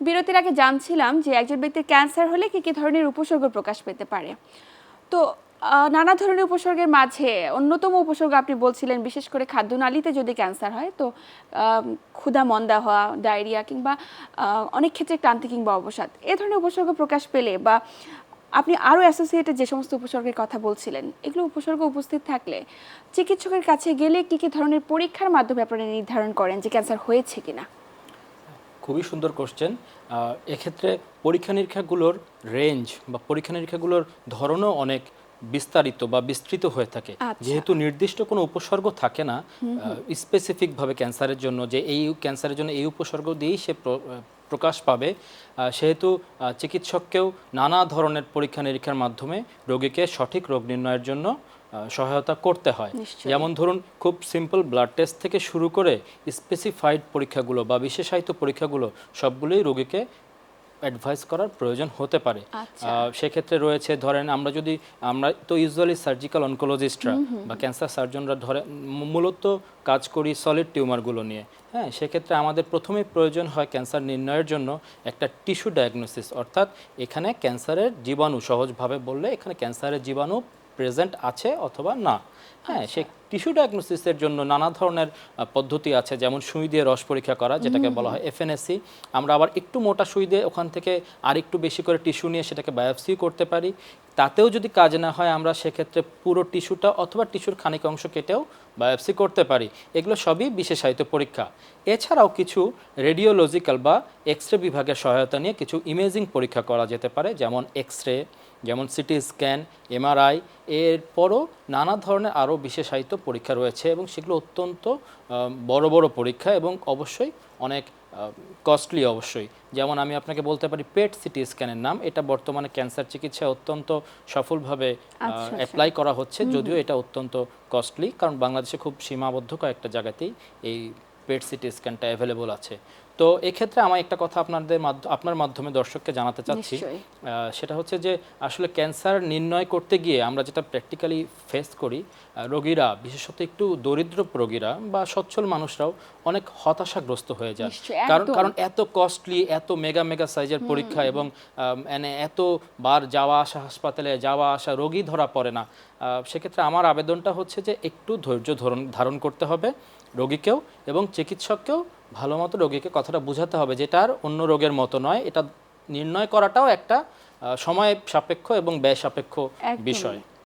বিরতির আগে জানছিলাম যে একজন ব্যক্তির ক্যান্সার হলে কি কি ধরনের উপসর্গ প্রকাশ পেতে পারে। তো নানা ধরনের উপসর্গের মাঝে অন্যতম উপসর্গ আপনি বলছিলেন, বিশেষ করে খাদ্যনালীতে যদি ক্যান্সার হয়, তো ক্ষুধা, মন্দা হওয়া, ডায়রিয়া কিংবা অনেক ক্ষেত্রে ক্লান্তি কিংবা অবসাদ, এ ধরনের উপসর্গ প্রকাশ পেলে বা আপনি আরও অ্যাসোসিয়েটেড যে সমস্ত উপসর্গের কথা বলছিলেন, এগুলো উপসর্গ উপস্থিত থাকলে চিকিৎসকের কাছে গেলে কি কি ধরনের পরীক্ষার মাধ্যমে আপনারা নির্ধারণ করেন যে ক্যান্সার হয়েছে কিনা? খুবই সুন্দর কোশ্চেন এক্ষেত্রে পরীক্ষা নিরীক্ষাগুলোর রেঞ্জ বা পরীক্ষা নিরীক্ষাগুলোর ধরনও অনেক বিস্তারিত বা বিস্তৃত হয়ে থাকে। আচ্ছা। যেহেতু নির্দিষ্ট কোনো উপসর্গ থাকে না স্পেসিফিকভাবে ক্যান্সারের জন্য যে এই ক্যান্সারের জন্য এই উপসর্গ দিয়েই সে প্রকাশ পাবে। সেহেতু চিকিৎসককেও নানা ধরনের পরীক্ষা নিরীক্ষার মাধ্যমে রোগীকে সঠিক রোগ নির্ণয়ের জন্য সহায়তা করতে হয়। যেমন ধরুন খুব সিম্পল ব্লাড টেস্ট থেকে শুরু করে স্পেসিফাইড পরীক্ষাগুলো বা বিশেষায়িত পরীক্ষাগুলো সবগুলোই রোগীকে অ্যাডভাইস করার প্রয়োজন হতে পারে। আচ্ছা। সেক্ষেত্রে রয়েছে ধরেন আমরা যদি আমরা তো ইউজুয়ালি সার্জিক্যাল অনকোলজিস্টরা বা ক্যান্সার সার্জনরা ধরে মূলত কাজ করি সলিড টিউমারগুলো নিয়ে। হ্যাঁ সেক্ষেত্রে আমাদের প্রথমেই প্রয়োজন হয় ক্যান্সার নির্ণয়ের জন্য একটা টিস্যু ডায়াগনোসিস অর্থাৎ এখানে ক্যান্সারের জীবাণু সহজভাবে বললে এখানে ক্যান্সারের জীবাণু প্রেজেন্ট আছে অথবা না। হ্যাঁ সে টিস্যু ডায়াগনোসিসের জন্য নানা ধরনের পদ্ধতি আছে যেমন সুই দিয়ে রস পরীক্ষা করা যেটাকে বলা হয় এফএনএসসি আমরা আবার একটু মোটা সুই দিয়ে ওখান থেকে আর একটু বেশি করে টিস্যু নিয়ে সেটাকে বায়োপসি করতে পারি। তাতেও যদি কাজ না হয় আমরা সেক্ষেত্রে পুরো টিস্যুটা অথবা টিস্যুর খানিক অংশ কেটেও বায়োপসি করতে পারি। এগুলো সবই বিশেষায়িত পরীক্ষা। এছাড়াও কিছু রেডিওলজিক্যাল বা এক্স রে বিভাগের সহায়তা নিয়ে কিছু ইমেজিং পরীক্ষা করা যেতে পারে যেমন এক্স রে যেমন সিটি স্ক্যান এমআরআই এরপরও নানা ধরনের আরও বিশেষায়িত পরীক্ষা রয়েছে এবং সেগুলো অত্যন্ত বড় বড় পরীক্ষা এবং অবশ্যই অনেক কস্টলি অবশ্যই। যেমন আমি আপনাকে বলতে পারি পেট সিটি স্ক্যানের নাম এটা বর্তমানে ক্যান্সার চিকিৎসায় অত্যন্ত সফলভাবে আচ্ছা, অ্যাপ্লাই করা হচ্ছে যদিও এটা অত্যন্ত কস্টলি কারণ বাংলাদেশে খুব সীমাবদ্ধ কয়েকটা জায়গাতেই এই পেট সিটি স্ক্যানটা অ্যাভেলেবল আছে। তো এক্ষেত্রে আমার একটা কথা আপনাদের আপনার মাধ্যমে দর্শককে জানাতে চাচ্ছি। সেটা হচ্ছে যে আসলে ক্যান্সার নির্ণয় করতে গিয়ে আমরা যেটা প্র্যাকটিক্যালি ফেস করি রোগীরা বিশেষত একটু দরিদ্র রোগীরা বা সচ্ছল মানুষরাও অনেক হতাশাগ্রস্ত হয়ে যায়। কারণ কারণ এত কস্টলি এত মেগা মেগা সাইজের পরীক্ষা এবং মানে এত বার যাওয়া আসা হাসপাতালে যাওয়া আসা রোগী ধরা পড়ে না। সেক্ষেত্রে আমার আবেদনটা হচ্ছে যে একটু ধৈর্য ধরন ধারণ করতে হবে রোগীকেও এবং চিকিৎসককেও ভালো মতো রোগীকে কথাটা বুঝাতে হবে যেটা আর অন্য রোগের মতো নয় এটা নির্ণয় করাটাও একটা সময় সাপেক্ষ এবং ব্যয় সাপেক্ষ বিষয়।